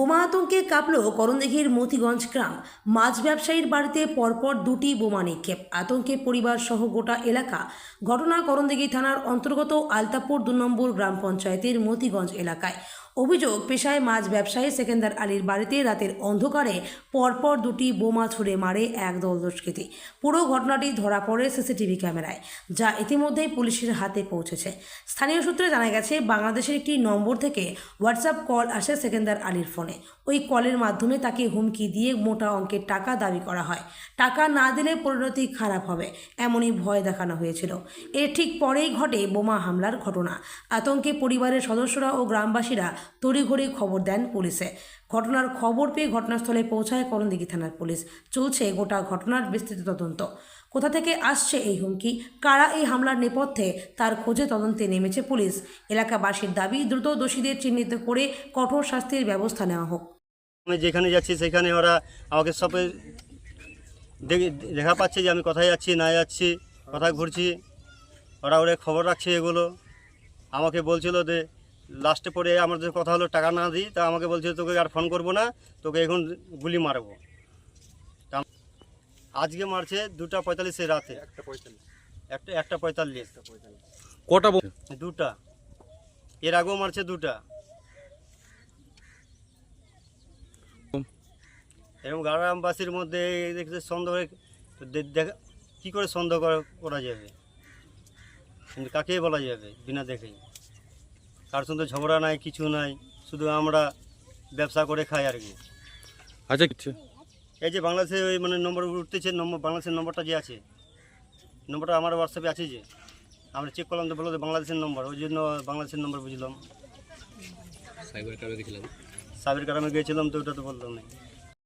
বোমা আতঙ্কে কাঁপল করণদিঘির মতিগঞ্জ গ্রাম। মাছ ব্যবসায়ীর বাড়িতে পরপর দুটি বোমা নিক্ষেপ। আতঙ্কে পরিবার সহ গোটা এলাকা। ঘটনা করণদিঘি থানার অন্তর্গত আলতাপুর দু নম্বর গ্রাম পঞ্চায়েতের মতিগঞ্জ এলাকায়। অভিযোগ, পেশায় মাছ ব্যবসায়ী সেকেন্দার আলীর বাড়িতে রাতের অন্ধকারে পরপর দুটি বোমা ছুড়ে মারে এক দল দুষ্কৃতী। পুরো ঘটনাটি ধরা পড়ে সিসিটিভি ক্যামেরায়, যা ইতিমধ্যেই পুলিশের হাতে পৌঁছেছে। স্থানীয় সূত্রে জানা গেছে, বাংলাদেশের একটি নম্বর থেকে হোয়াটসঅ্যাপ কল আসে সেকেন্দার আলীর ফোনে। ওই কলের মাধ্যমে তাকে হুমকি দিয়ে মোটা অঙ্কের টাকা দাবি করা হয়। টাকা না দিলে পরিণতি খারাপ হবে, এমনই ভয় দেখানো হয়েছিল। এর ঠিক পরেই ঘটে বোমা হামলার ঘটনা। আতঙ্কে পরিবারের সদস্যরা ও গ্রামবাসীরা তড়িঘড়ি খবর দেন পুলিশে। ঘটনার খবর পেয়ে ঘটনাস্থলে পৌঁছায় করণদিঘি থানার পুলিশ। চলছে গোটা ঘটনার বিস্তৃত তদন্ত। কোথা থেকে আসছে এই হুমকি? কারা এই হামলার নেপথ্যে? তার খোঁজে তদন্তে নেমেছে পুলিশ। এলাকাবাসীর দাবি, দ্রুত দোষীদের চিহ্নিত করে কঠোর শাস্তির ব্যবস্থা নেওয়া হোক। আমি যেখানে যাচ্ছি, সেখানে ওরা আমাকে সব দেখে- পাচ্ছে যে আমি কোথায় যাচ্ছি, না যাচ্ছি, কোথায় ঘুরছি। ওরা ওরা খবর রাখছে এগুলো। আমাকে বলছিল যে লাস্টে পরে আমাদের কথা হলো টাকা না দিই তা আমাকে বলছিল তোকে আর ফোন করব না তোকে এখন গুলি মারবো। তা আজকে মারছে দুটা পঁয়তাল্লিশে রাতে। একটা একটা পঁয়তাল্লিশ। কটা দুটা। এর আগেও মারছে দুটা। এরকম গ্রামবাসীর মধ্যে এই দেখতে সন্দেহ হয়ে- দেখা কী করে সন্দেহ করা- যাবে? কিন্তু কাকে বলা যাবে? বিনা দেখেই। কার সঙ্গে ঝগড়া নাই কিছু নাই শুধু আমরা ব্যবসা করে খাই আর কি। আচ্ছা কিছু? এই যে বাংলাদেশে ওই মানে নম্বর উঠতেছে নম্বর বাংলাদেশের নম্বরটা যে আছে নম্বরটা আমার হোয়াটসঅ্যাপে আছে যে আমরা চেক করলাম তো বলল বাংলাদেশের নম্বর ওই জন্য বাংলাদেশের নম্বর বুঝলাম। সাইবার কারণে গিয়েছিলাম তো ওটা তো বললাম না।